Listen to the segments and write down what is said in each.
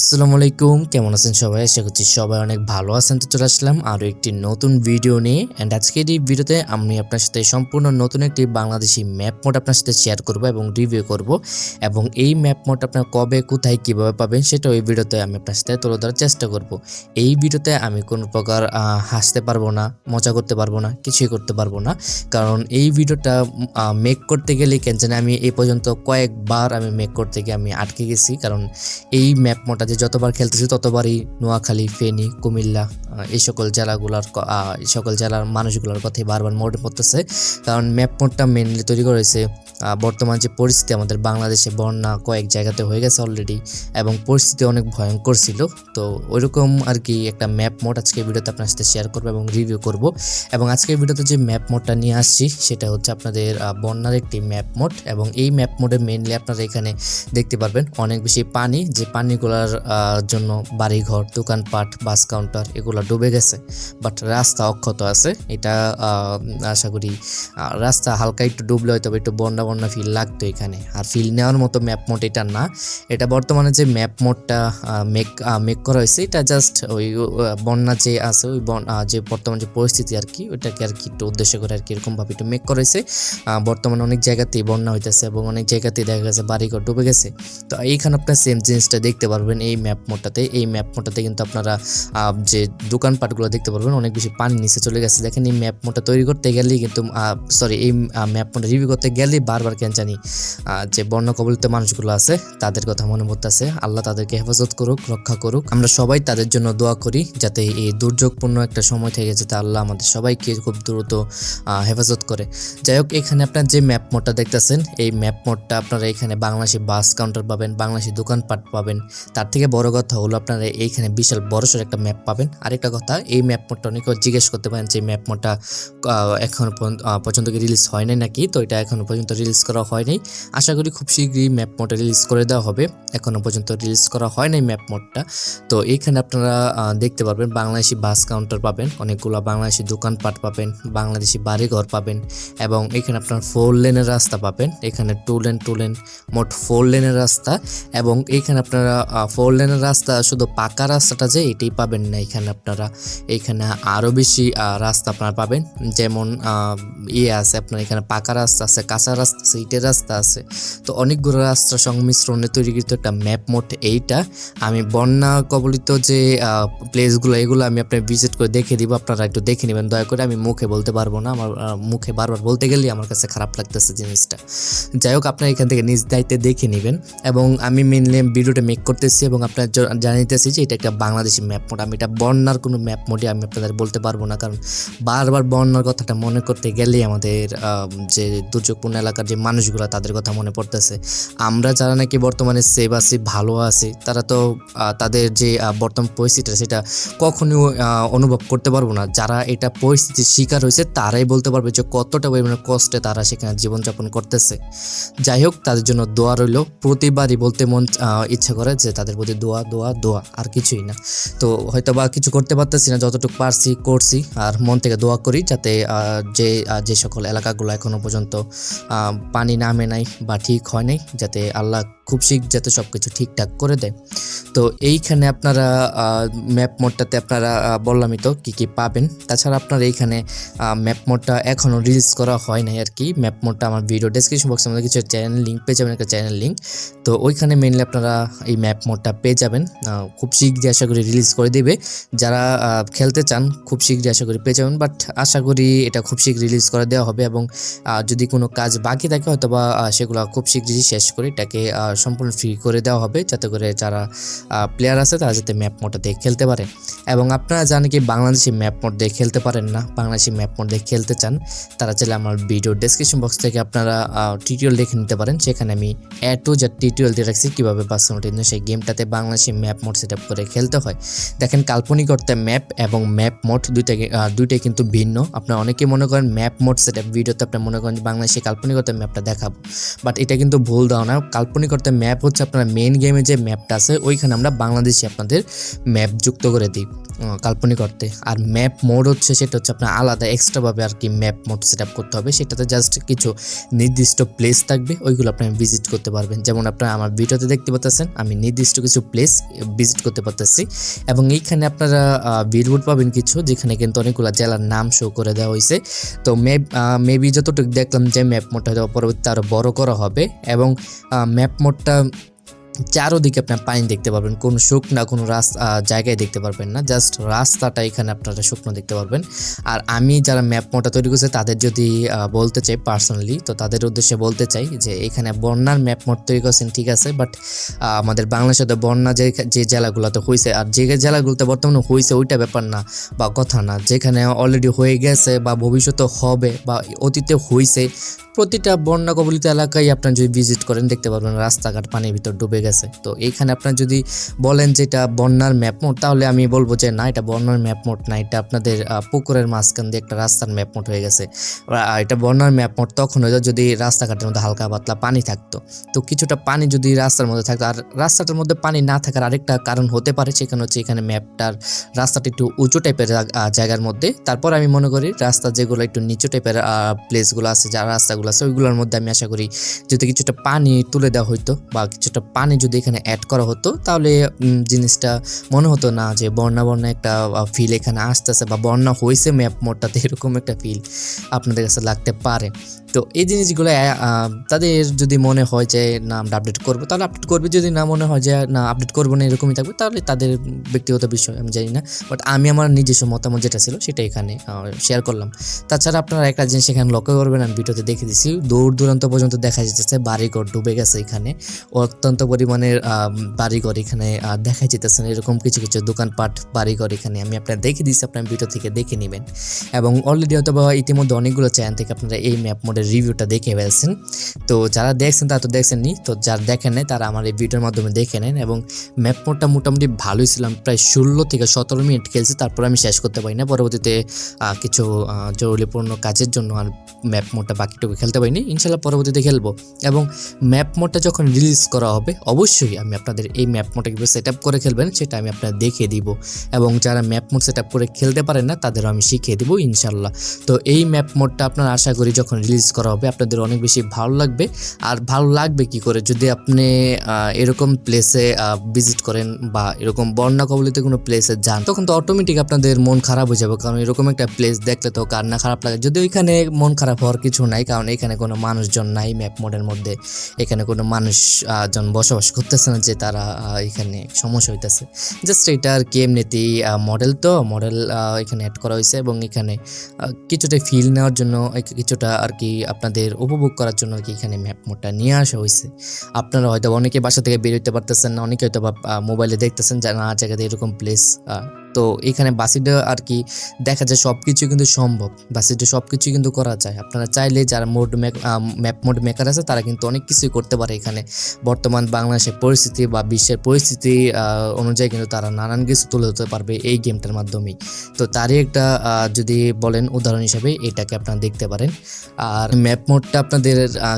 আসসালামু আলাইকুম, কেমন আছেন সবাই? আশা করছি সবাই অনেক ভালো আছেন। তো চলে আসলাম আরও একটি নতুন ভিডিও নিয়ে। অ্যান্ড আজকের এই ভিডিওতে আমি আপনার সাথে সম্পূর্ণ নতুন একটি বাংলাদেশি ম্যাপ মোড আপনার সাথে শেয়ার করব এবং রিভিউ করব। এবং এই ম্যাপ মোড আপনার কবে, কোথায়, কীভাবে পাবেন সেটা ওই ভিডিওতে আমি আপনার সাথে তুলে ধরার চেষ্টা করব। এই ভিডিওতে আমি কোনো প্রকার হাসতে পারব না, মজা করতে পারব না, কিছুই করতে পারব না। কারণ এই ভিডিওটা মেক করতে গেলে কেন জানি আমি এই পর্যন্ত কয়েকবার আমি মেক করতে গিয়ে আমি আটকে গেছি। কারণ এই ম্যাপ মোডটা যে যতবার খেলতেছি ততবারই নোয়াখালী, ফেনী, কুমিল্লা এই সকল জেলাগুলার এই সকল জেলার মানুষগুলোর কথাই বারবার মনে পড়তেছে। কারণ ম্যাপ মোডটা মেনলি তৈরি করেছে বর্তমান যে পরিস্থিতি আমাদের বাংলাদেশে বন্যা কয়েক জায়গাতে হয়ে গেছে অলরেডি এবং পরিস্থিতি অনেক ভয়ঙ্কর ছিল। তো ওইরকম আর কি একটা ম্যাপ মোড আজকে ভিডিওতে আপনার সাথে শেয়ার করব এবং রিভিউ করব। এবং আজকের ভিডিওতে যে ম্যাপ মোডটা নিয়ে আসছি, সেটা হচ্ছে আপনাদের বন্যার একটি ম্যাপ মোড এবং এই ম্যাপ মোডে মেনলি আপনারা এখানে দেখতে পারবেন অনেক বেশি পানি, যে পানিগুলার জন্য বাড়িঘর, দোকানপাট বাস কাউন্টার এগুলো ডুবে গেছে। বাট রাস্তা অক্ষত আছে। এটা আশা করি রাস্তা হালকা একটু ডুবলে হয়তো একটু বন্যা বন্যা ফিল লাগতো এখানে। আর ফিল নেওয়ার মতো ম্যাপ মোড এটা না। এটা বর্তমানে যে ম্যাপ মোডটা মেক মেক করা হয়েছে, এটা জাস্ট ওই বন্যা যে আছে, ওই বন- যে বর্তমান যে পরিস্থিতি আর কি, ওইটাকে আর কি একটু উদ্দেশ্য করে আর কি এরকমভাবে একটু মেক করা হয়েছে। বর্তমানে অনেক জায়গাতেই বন্যা হইতেছে এবং অনেক জায়গাতেই দেখা গেছে বাড়িঘর ডুবে গেছে। তো এইখানে আপনার সেম জিনিসটা দেখতে পারবেন এই ম্যাপ মোডটাতে এই ম্যাপ মোডটাতে কিন্তু আপনারা যে দোকানপাটগুলো দেখতে পারবেন, অনেক বেশি পানি নিচে চলে গেছে। দেখেন এই ম্যাপ মোডটা তৈরি করতে গেলেই কিন্তু সরি এই ম্যাপ মোডটা রিভিউ করতে গেলেই বারবার কেন জানি যে বন্য কবলিত মানুষগুলো আছে, তাদের কথা মনে পড়তেছে। আল্লাহ তাদেরকে হেফাজত করুক, রক্ষা করুক। আমরা সবাই তাদের জন্য দোয়া করি, যাতে এই দুর্যোগপূর্ণ একটা সময় থেকে যাতে আল্লাহ আমাদের সবাইকে খুব দ্রুত হেফাজত করে। যাই হোক, এখানে আপনার যে ম্যাপ মোডটা দেখতেছেন, এই ম্যাপ মোডটা আপনারা এখানে বাংলাদেশি বাস কাউন্টার পাবেন, বাংলাদেশি দোকানপাট পাবেন। তার থেকে বড় কথা হলো আপনারা এইখানে বিশাল বড়সড় একটা ম্যাপ পাবেন। আরেকটা কথা, এই ম্যাপ মোডটা অনেকে জিজ্ঞেস করতে পারেন যে ম্যাপ মোডটা এখন পর্যন্ত কি রিলিজ হয় নাই নাকি? তো এটা এখন পর্যন্ত রিলিজ করা হয়নি। আশা করি খুব শীঘ্রই ম্যাপ মোডটা রিলিজ করে দেওয়া হবে। এখনও পর্যন্ত রিলিজ করা হয় নাই ম্যাপ মোডটা তো এইখানে আপনারা দেখতে পারবেন বাংলাদেশি বাস কাউন্টার পাবেন, অনেকগুলো বাংলাদেশি দোকানপাট পাবেন, বাংলাদেশি বাড়িঘর পাবেন এবং এখানে আপনার ফোর লেনের রাস্তা পাবেন। এখানে টু লেন টু লেন মোট ফোর লেনের রাস্তা এবং এইখানে আপনারা ফোর লেনের রাস্তা শুধু পাকা রাস্তাটা যে এটাই পাবেন না। এখানে আপনারা, এখানে আরও বেশি রাস্তা আপনারা পাবেন। যেমন ইয়ে আছে, আপনার এখানে পাকা রাস্তা আছে, কাঁচা রাস্তা ইটের রাস্তা আছে, তো অনেকগুলো রাস্তা সংমিশ্রণে তৈরিকৃত একটা ম্যাপ মোট এইটা। আমি বন্যা কবলিত যে প্লেসগুলো, এগুলো আমি আপনার ভিজিট করে দেখে দিব, আপনারা একটু দেখে নেবেন। দয়া করে আমি মুখে বলতে পারব না, আমার মুখে বারবার বলতে গেলেই আমার কাছে খারাপ লাগতেছে জিনিসটা। যাই হোক, আপনারা এখান থেকে নিজ দায়িত্বে দেখে নেবেন এবং আমি মেনলি ভিডিওটা মেক করতেছি এবং আপনার জ- জানাইতেছি যে এটা একটা বাংলাদেশি ম্যাপ মোড। আমি এটা বন্যার কোনো ম্যাপ মোডে আমি আপনাদের বলতে পারব না, কারণ বারবার বন্যার কথাটা মনে করতে গেলেই আমাদের যে দুর্যোগপূর্ণ এলাকার যে মানুষগুলো তাদের কথা মনে পড়তেছে। আমরা যারা নাকি বর্তমানে সেভ আছি, ভালো আছি, তারা তো তাদের যে বর্তমান পরিস্থিতিটা, সেটা কখনো অনুভব করতে পারব না। যারা এটা পরিস্থিতির শিকার হয়েছে, তারাই বলতে পারবে যে কতটা পরিমাণে কষ্টে তারা সেখানে জীবনযাপন করতেছে। যাই হোক, তাদের জন্য দোয়া রইল। প্রতিবারই বলতে মন ইচ্ছা করে যে তাদের প্রতি দোয়া দোয়া দোয়া, আর কিছুই না। তো হয়তো বা কিছু করতে পারতেছি না, যতটুকু পারছি, করছি, আর মন থেকে দোয়া করি, যাতে যে যে সকল এলাকাগুলো এখনও পর্যন্ত পানি নামে নাই বা ঠিক হয় নাই যাতে আল্লাহ খুব শীঘ্র যাতে সব কিছু ঠিকঠাক করে দেয়। তো এইখানে আপনারা ম্যাপ মোডটাতে আপনারা বললামই তো কী কী পাবেন। তাছাড়া আপনার এইখানে ম্যাপ মোডটা এখনও রিলিজ করা হয় নাই আর কি। ম্যাপ মোডটা আমার ভিডিও ডেসক্রিপশন বক্সের মধ্যে কিছু চ্যানেল লিঙ্ক পেয়ে যাবেন, একটা চ্যানেল লিঙ্ক তো ওইখানে মেনলি আপনারা এই ম্যাপ মোডটা পেয়ে যাবেন। খুব শীঘ্রই আশা করি রিলিজ করে দেবে। যারা খেলতে চান, খুব শীঘ্রই আশা করি পেয়ে যাবেন। বাট আশা করি এটা খুব শীঘ্র রিলিজ করে দেওয়া হবে এবং যদি কোনো কাজ বাকি থাকে হয়তো বা সেগুলো খুব শীঘ্রই শেষ করে এটাকে সম্পূর্ণ ফ্রি করে দেওয়া হবে যাতে করে যারা প্লেয়ার আছে তারা যাতে ম্যাপ মোডটা দিয়ে খেলতে পারে। এবং আপনারা জানেন কি বাংলাদেশি ম্যাপ মোড দিয়ে খেলতে পারেন না, বাংলাদেশি ম্যাপ মোড দিয়ে খেলতে চান, তারা চাইলে আমার ভিডিও ডেসক্রিপশন বক্স থেকে আপনারা টিউটোরিয়াল দেখে নিতে পারেন। সেখানে আমি এ টু জেড টিউটোরিয়াল দিয়ে রাখছি, কীভাবে পার্সোনালিটি সেই গেমটাতে বাংলাদেশি ম্যাপ মোড সেট করে খেলতে হয়। দেখেন কাল্পনিক অর্থে ম্যাপ এবং ম্যাপ মোড দুইটাকে দুইটাই কিন্তু ভিন্ন। আপনারা অনেকে মনে করেন ম্যাপ মোড সেট ভিডিওতে আপনি মনে করেন যে বাংলাদেশি কাল্পনিক অর্থে ম্যাপটা দেখাবো। বাট এটা কিন্তু ভুল ধারণা। কাল্পনিক অর্থে ম্যাপ হচ্ছে আপনার মেন গেমে যে ম্যাপটা আছে, ওইখানে আমরা বাংলাদেশে আপনাদের ম্যাপ যুক্ত করে দিই। কাল্পনিক অর্থে। আর ম্যাপ মোড হচ্ছে সেটা হচ্ছে আপনার আলাদা এক্সট্রাভাবে আর কি ম্যাপ মোড সেট আপ করতে হবে। সেটাতে জাস্ট কিছু নির্দিষ্ট প্লেস থাকবে, ওইগুলো আপনি ভিজিট করতে পারবেন। যেমন আপনারা আমার ভিডিওতে দেখতে পাচ্ছেন আমি নির্দিষ্ট কিছু প্লেস ভিজিট করতে পারতেছি। এবং এইখানে আপনারা বিলবোর্ড পাবেন কিছু, যেখানে কিন্তু অনেকগুলো জেলার নাম শো করে দেওয়া হয়েছে। তো ম্যাপ মেবি যতটুকু দেখলাম যে ম্যাপ মোডটা পরবর্তীতে আরও বড় করা হবে। এবং ম্যাপ মোডটা চারোদিকে আপনার পানি দেখতে পারবেন, কোনো শুকনা কোনো রাস্তা জায়গায় দেখতে পারবেন না। জাস্ট রাস্তাটা এখানে আপনারা শুকনো দেখতে পারবেন। আর আমি যারা ম্যাপ মোটা তৈরি করছে, তাদের যদি বলতে চাই পার্সোনালি, তো তাদের উদ্দেশ্যে বলতে চাই যে এখানে বন্যার ম্যাপ মোট তৈরি করছেন, ঠিক আছে? বাট আমাদের বাংলাদেশে তো বন্যা যে যে জেলাগুলোতে হয়েছে আর যে জেলাগুলোতে বর্তমানে হয়েছে ওইটা ব্যাপার না, বা কথা না। যেখানে অলরেডি হয়ে গেছে, বা ভবিষ্যতে হবে, বা অতীতে হয়েছে প্রতিটা বন্যা কবলিত এলাকায় আপনার যদি ভিজিট করেন, দেখতে পারবেন রাস্তাঘাট পানির ভিতর ডুবে গেছে। তো এইখানে আপনার যদি বলেন যে এটা বন্যার ম্যাপ মোড, তাহলে আমি বলব যে না, এটা বন্যার ম্যাপ মোড না, এটা আপনাদের পুকুরের মাঝখান দিয়ে একটা রাস্তার ম্যাপ মোড হয়ে গেছে। এটা বন্যার ম্যাপ মোড তখন হয়তো যদি রাস্তাঘাটের মধ্যে হালকা পাতলা পানি থাকতো। তো কিছুটা পানি যদি রাস্তার মধ্যে থাকতো, আর রাস্তাটার মধ্যে পানি না থাকার আরেকটা কারণ হতে পারে, সেখানে হচ্ছে এখানে ম্যাপটার রাস্তাটা একটু উঁচু টাইপের জায়গার মধ্যে। তারপর আমি মনে করি রাস্তা যেগুলো একটু নিচু টাইপের প্লেসগুলো আছে, যা রাস্তাগুলো আছে, ওইগুলোর মধ্যে আমি আশা করি যদি কিছুটা পানি তুলে দেওয়া হতো বা কিছুটা পানি যদি এখানে অ্যাড করা হতো, তাহলে জিনিসটা মনে হতো না যে বন্যা বন্যা একটা ফিল এখানে আসতেছে বা বন্যা হয়েছে ম্যাপ মোডটাতে, এরকম একটা ফিল আপনাদের কাছে লাগতে পারে। তো এই জিনিসগুলো তাদের যদি মনে হয় যে, না, আমরা আপডেট করব, তাহলে আপডেট করবে। যদি না মনে হয় যে, না আপডেট করব না, এরকমই থাকবে, তাহলে তাদের ব্যক্তিগত বিষয়, আমি জানি না। বাট আমি আমার নিজস্ব মতামত যেটা ছিল, সেটা এখানে শেয়ার করলাম। তাছাড়া আপনারা একটা জিনিস এখানে লক্ষ্য করবেন, আমি ভিডিওতে দেখে দিচ্ছি দূর দূরান্ত পর্যন্ত দেখা যেতেছে বাড়িঘর ডুবে গেছে এখানে। অত্যন্ত পরিমাণের বাড়িঘর এখানে দেখা যেতেছে না। এরকম কিছু কিছু দোকানপাট, বাড়িঘর এখানে আমি আপনার দেখে দিচ্ছি আপনার ভিডিও থেকে দেখে নেবেন। এবং অলরেডি হয়তো বা ইতিমধ্যে অনেকগুলো চ্যানেল থেকে আপনারা এই ম্যাপ মোডের রিভিউটা দেখে ফেলছেন। তো যারা দেখছেন, তারা তো দেখছেননি তো যারা দেখেন নাই, তারা আমার এই ভিডিওর মাধ্যমে দেখে নেন। এবং ম্যাপ মোডটা মোটামুটি ভালোই ছিলাম প্রায় ষোলো থেকে সতেরো মিনিট খেলছি, তারপর আমি শেষ করতে পারি না। পরবর্তীতে কিছু জরুরিপূর্ণ কাজের জন্য আর ম্যাপ মোডটা বাকিটুকু খেলতে পারিনি। ইনশাল্লাহ পরবর্তীতে খেলব। এবং ম্যাপ মোডটা যখন রিলিজ করা হবে অবশ্যই আমি আপনাদের এই ম্যাপ মোডটা কীভাবে সেট আপ করে খেলবেন সেটা আমি আপনাদের দেখিয়ে দিব। এবং যারা ম্যাপ মোড সেট আপ করে খেলতে পারেন না তাদেরও আমি শিখিয়ে দিব ইনশাল্লাহ তো এই ম্যাপ মোডটা আপনারা আশা করি যখন রিলিজ করা হবে আপনাদের অনেক বেশি ভালো লাগবে। আর ভালো লাগবে কি করে? যদি আপনি এরকম প্লেসে ভিজিট করেন বা এরকম বন্যা কবলিত কোনো প্লেসে যান তখন তো অটোমেটিক আপনাদের মন খারাপ হয়ে যাবে। কারণ এরকম একটা প্লেস দেখলে তো কার না খারাপ লাগে। যদি ওইখানে মন খারাপ হওয়ার কিছু নাই কারণ এখানে কোনো মানুষজন নাই ম্যাপ মোডের মধ্যে। এখানে কোনো মানুষজন আহ, বসবাস করতেছে না যে তারা এখানে সমস্যা হইতেছে। জাস্ট এটা আর কি এমনিতেই মডেল তো মডেল এখানে অ্যাড করা হয়েছে এবং এখানে কিছুটা ফিল নেওয়ার জন্য কিছুটা আর কি আপনাদের উপভোগ করার জন্য আর কি এখানে ম্যাপ মোডটা নিয়ে আসা হয়েছে আপনারা হয়তো অনেকে বাসা থেকে বেরোতে পারতেছেন না, অনেকে হয়তো মোবাইলে দেখতেছেন যে না, জায়গাতে এরকম প্লেস তো এখানে বাসিটা আর কি দেখা যায় সব কিছু কিন্তু সম্ভব। বাসিটা সব কিছু কিন্তু করা যায়। আপনারা চাইলে যারা মোড ম্যাপ মোড মেকার আছে, তারা কিন্তু অনেক কিছুই করতে পারে এখানে। বর্তমান বাংলাদেশের পরিস্থিতি বা বিশ্বের পরিস্থিতি অনুযায়ী কিন্তু তারা নানান কিছু তুলে ধরতে পারবে এই গেমটার মাধ্যমেই। তো তারই একটা যদি বলেন উদাহরণ হিসাবে, এটাকে আপনারা দেখতে পারেন। আর ম্যাপ মোডটা আপনাদের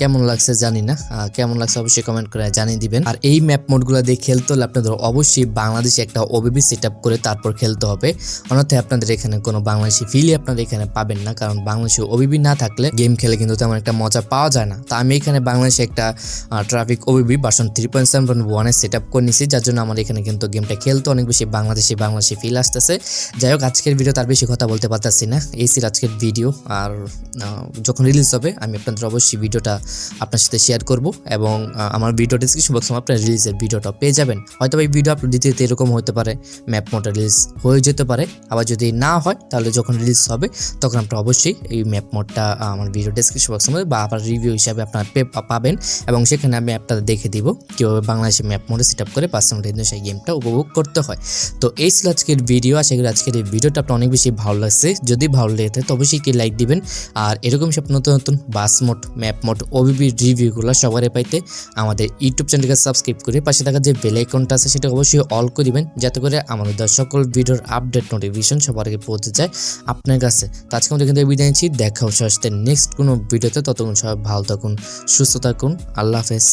কেমন লাগছে জানি না। কেমন লাগছে অবশ্যই কমেন্ট করে জানিয়ে দিবেন। আর এই ম্যাপ মোডগুলো দিয়ে খেলতে হলে আপনাদের অবশ্যই বাংলাদেশে একটা ওবিবি সেট করে তারপর খেলতে হবে। অন্যথায় আপনাদের এখানে কোনো বাংলাদেশি ফিলই আপনারা এখানে পাবেন না। কারণ বাংলাদেশে ওবিবি না থাকলে গেম খেলে কিন্তু তেমন একটা মজা পাওয়া যায় না। তা আমি এখানে বাংলাদেশে একটা ট্রাফিক ওবিবি বাসন থ্রি পয়েন্ট সেভেন ওয়ানে সেট আপ করে নিছি। যার জন্য আমার এখানে কিন্তু গেমটা খেলতে অনেক বেশি বাংলাদেশি বাংলাদেশি ফিল আসতেছে। যাই হোক, আজকের ভিডিও তার বেশি কথা বলতে পারতেছি না। এই আজকের ভিডিও আর যখন রিলিজ হবে, আমি আপনাদের অবশ্যই ভিডিওটা আপনার সাথে শেয়ার করব। এবং আমার ভিডিও ডিসক্রিপশন বক্সে আপনার রিলিজের ভিডিওটা পেয়ে যাবেন। হয়তো এই ভিডিও আপলোড দিতে এরকম হতে পারে ম্যাপ মোডটা রিলিজ হয়ে যেতে পারে। আবার যদি না হয়, তাহলে যখন রিলিজ হবে, তখন আপনারা অবশ্যই এই ম্যাপ মোডটা আমার ভিডিও ডিসক্রিপশন বক্সের মধ্যে বা আবার রিভিউ হিসাবে আপনারা পে- পাবেন। এবং সেখানে আমি আপনাদের দেখে দিব, কীভাবে বাংলাদেশে ম্যাপ মোডে সেট আপ করে পার্সোনাল সেই গেমটা উপভোগ করতে হয়। তো এই ছিল আজকের ভিডিও আশা করি আজকের এই ভিডিওটা আপনার অনেক বেশি ভালো লাগছে। যদি ভালো লেগে থাকে, তো অবশ্যই কি লাইক দিবেন। আর এরকম সব নতুন নতুন bus mod map mod OBB রিভিউগুলো সবারই পাইতে আমাদের ইউটিউব চ্যানেলকে সাবস্ক্রাইব করে পাশে থাকা যে বেল আইকনটা আছে, সেটা অবশ্যই অল করে দিবেন, যাতে করে আমাদের সকল ভিডিওর আপডেট নোটিফিকেশন সবার আগে পৌঁছে যায় আপনার কাছে। তো আজকে আমাদের কিন্তু বিদায় নিচ্ছি। দেখা হচ্ছে নেক্সট কোনো ভিডিওতে। ততক্ষণ সবাই ভালো থাকুন, সুস্থ থাকুন। আল্লাহ হাফেজ।